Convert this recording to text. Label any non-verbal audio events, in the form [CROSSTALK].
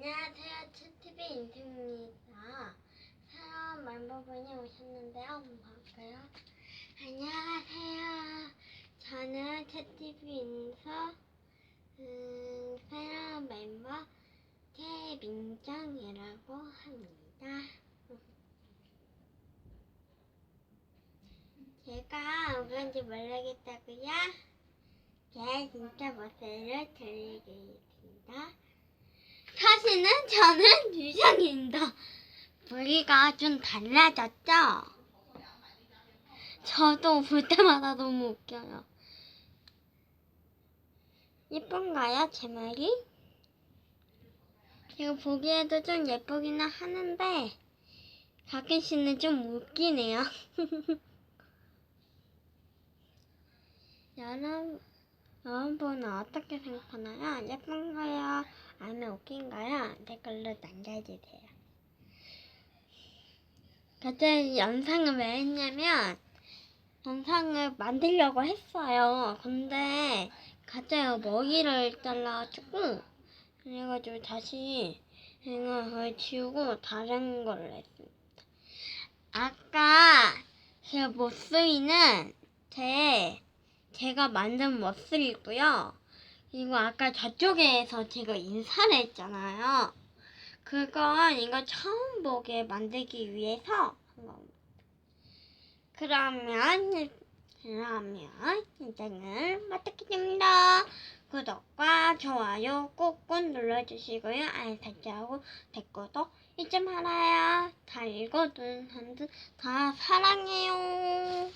안녕하세요. 츠티비 인트입니다. 새로운 멤버분이 오셨는데요. 볼까요? 안녕하세요. 저는 츠티비 인서 음, 새로운 멤버 최민정이라고 합니다. [LAUGHS] 제가 누군지 모르겠다고요? 제 진짜 모습을 드리겠습니다. 사실은 저는 [LAUGHS] 유정입니다. 머리가 좀 달라졌죠? 저도 볼 때마다 너무 웃겨요. 예쁜가요, 제 머리? 제가 보기에도 좀 예쁘기는 하는데, 가끔씩은 좀 웃기네요. [LAUGHS] 여러분, 여러분은 어떻게 생각하나요? 예쁜가요? 아니면 웃긴가요? 댓글로 남겨주세요. 그때 영상을 왜 했냐면 영상을 만들려고 했어요. 근데 갑자기 머리를 잘라가지고 그래가지고 다시 생각을 지우고 다른 걸로 했습니다. 아까 제가 못 쓰이는 제 제가 만든 머슬이고요. 그리고 아까 저쪽에서 제가 인사를 했잖아요. 그건 이거 처음 보게 만들기 위해서 한 겁니다. 그러면 그러면 인증을 부탁드립니다. 구독과 좋아요 꾹꾹 눌러주시고요. 알림 설정하고 댓글도 잊지 말아요. 다 읽어둔 한들 다 사랑해요.